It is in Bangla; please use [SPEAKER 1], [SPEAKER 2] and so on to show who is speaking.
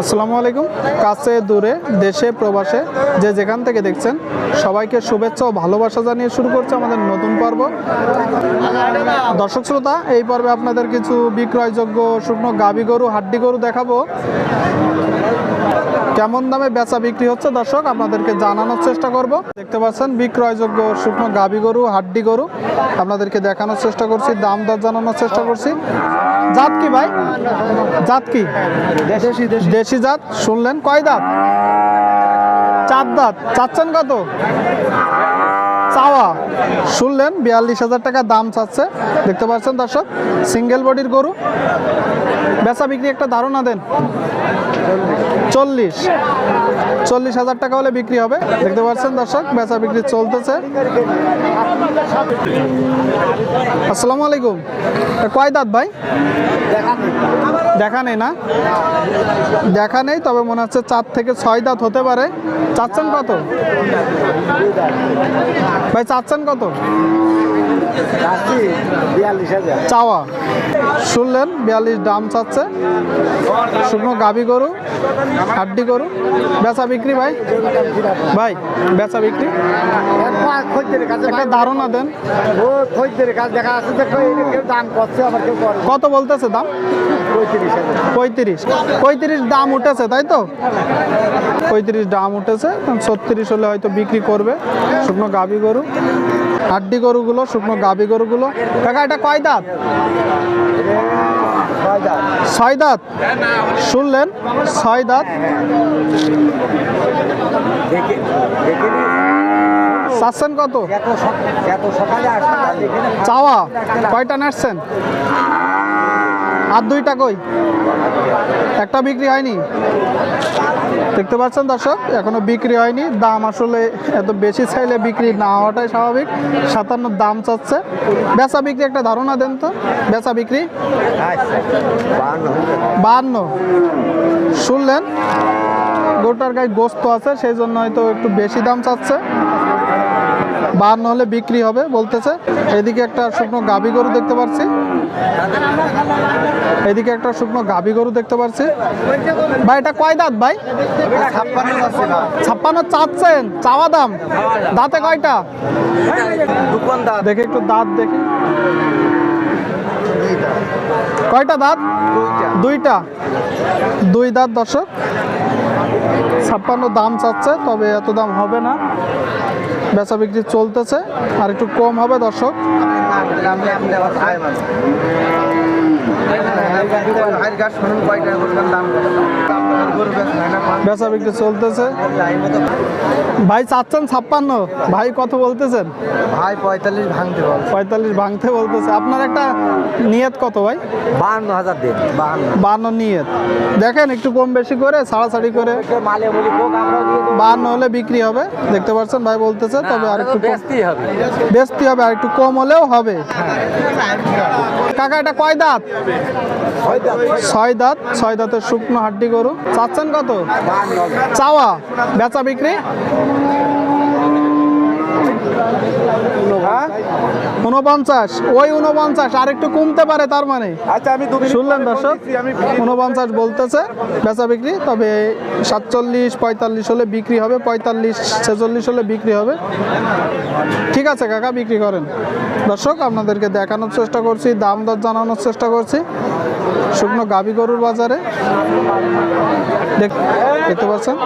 [SPEAKER 1] আসসালামু আলাইকুম। কাছে দূরে দেশে প্রবাসে যে যেখান থেকে দেখছেন সবাইকে শুভেচ্ছা ও ভালোবাসা জানিয়ে শুরু করছে আমাদের নতুন পর্ব। দর্শক শ্রোতা এই পর্বে আপনাদের কিছু বিক্রয়যোগ্য শুকনো গাবি গরু হাড্ডি গরু দেখাবো। কেমন দামে বেচা বিক্রি হচ্ছে দর্শক আপনাদেরকে জানানোর চেষ্টা করব। দেখতে পাচ্ছেন বিক্রয়যোগ্য শুকনো গাবি গরু হাড্ডি গরু। আপনাদেরকে দেখানোর চেষ্টা করছি দাম দর জানানোর চেষ্টা করছি। জাত কি ভাই? জাত কি? দেশি জাত, শুনলেন? কয় দাঁত? চার দাঁত। চাচ্ছেন কত? চাওয়া। শুনলেন? বিয়াল্লিশ হাজার টাকা দাম চাচ্ছে। দেখতে পাচ্ছেন দর্শক, সিঙ্গেল বডির গরু। বেচা বিক্রি একটা ধারণা দেন। চল্লিশ। চল্লিশ হাজার টাকা হলে বিক্রি হবে। দেখতে পাচ্ছেন দর্শক, বেচা বিক্রি চলতেছে। আসসালামু আলাইকুম। কয় দাঁত ভাই? দেখা নেই না? দেখা নেই, তবে মনে হচ্ছে চার থেকে ছয় দাঁত হতে পারে। চাচ্ছেন কত? ভাই, চাচ্ছেন কত? চাওয়া। শুনলেন বিয়াল্লিশ দাম চাচ্ছে। শুকনো গাবি গরু হাড্ডি গরু। বেচা বিক্রি ভাই? ভাই বেচা বিক্রি? একটা ধারণা দেন। কত বলতেছে দাম?
[SPEAKER 2] পঁয়ত্রিশ
[SPEAKER 1] পঁয়ত্রিশ। দাম উঠেছে তাই তো? পঁয়ত্রিশ দাম উঠেছে ছত্রিশ হলে হয়তো বিক্রি করবে। শুকনো গাবি গরু। হাড্ডি গরুগুলো, শুকনো গাবি গরুগুলো। কাকা, এটা কয় দাঁত?
[SPEAKER 2] ছয়
[SPEAKER 1] দাঁত। শুনলেন, ছয় দাঁত। চাচ্ছেন কত? চাওয়া। কয়টা নাড়ছেন আর দুইটা কই? একটা বিক্রি হয়নি? দেখতে পাচ্ছেন দর্শক, এখনও বিক্রি হয়নি। দাম আসলে এত বেশি চাইলে বিক্রি না হওয়াটাই স্বাভাবিক। সাতান্ন দাম চাচ্ছে। বেচা বিক্রি একটা ধারণা দেন তো। বেচা বিক্রি?
[SPEAKER 2] বাহান্ন।
[SPEAKER 1] শুনলেন? গোটার গায়ে গোস্ত আছে, সেই জন্য হয়তো একটু বেশি দাম চাচ্ছে। বাহান্ন হলে বিক্রি হবে বলতেছে। এদিকে একটা শুকনো গাবি গরু দেখতে পাচ্ছি এদিকে একটা শুকনো গাবি গরু দেখতে পাচ্ছি ভাই, এটা কয় দাঁত ভাই?
[SPEAKER 2] ছাপ্পান্ন না।
[SPEAKER 1] চাচ্ছেন। চাওয়া দাম। দাঁতে কয়টা? দেখে একটু দাঁত দেখি। কয়টা দাঁত? দুইটা। দুই দাঁত, দর্শক। ছাপ্পান্ন দাম চাচ্ছে, তবে এত দাম হবে না। বেচা বিক্রি চলতেছে, আর একটু কম হবে দর্শক। বেচা বিক্রি চলতেছে। ভাই চাচ্ছেন ছাপ্পান্ন। ভাই কত বলতেছেন?
[SPEAKER 2] ভাই পঁয়তাল্লিশ ভাঙতে
[SPEAKER 1] পঁয়তাল্লিশ ভাঙতে বলতেছে। আপনার একটা নিয়ত কত ভাই?
[SPEAKER 2] বাহান্ন হাজার দিন বাহান্ন।
[SPEAKER 1] বান্ন নিয়ত। দেখেন একটু কম বেশি করে ছাড়াছাড়ি করে। বান্ন হলে বিক্রি হবে দেখতে পাচ্ছেন ভাই বলতেছে তবে আর একটু
[SPEAKER 2] বেচতেই হবে।
[SPEAKER 1] আর একটু কম হলেও হবে। কাকা, এটা কয় দাঁত? ছয় দাঁত, ছয় দাঁতের শুকনো হাড্ডি গরু। চাচ্ছেন কত? চাওয়া। বেচা বিক্রি? উনপঞ্চাশ ওই উনপঞ্চাশ আর একটু কমতে পারে তার মানে।
[SPEAKER 2] আচ্ছা আমি
[SPEAKER 1] শুনলেন দর্শক? উনপঞ্চাশ বলতেছে বেচা বিক্রি তবে সাতচল্লিশ পঁয়তাল্লিশ হলে বিক্রি হবে পঁয়তাল্লিশ ছেচল্লিশ হলে বিক্রি হবে। ঠিক আছে কাকা বিক্রি করেন। দর্শক আপনাদেরকে দেখানোর চেষ্টা করছি দাম দর জানানোর চেষ্টা করছি। শুকনো গাবি গরুর বাজারে। দেখ- দেখতে পাচ্ছেন?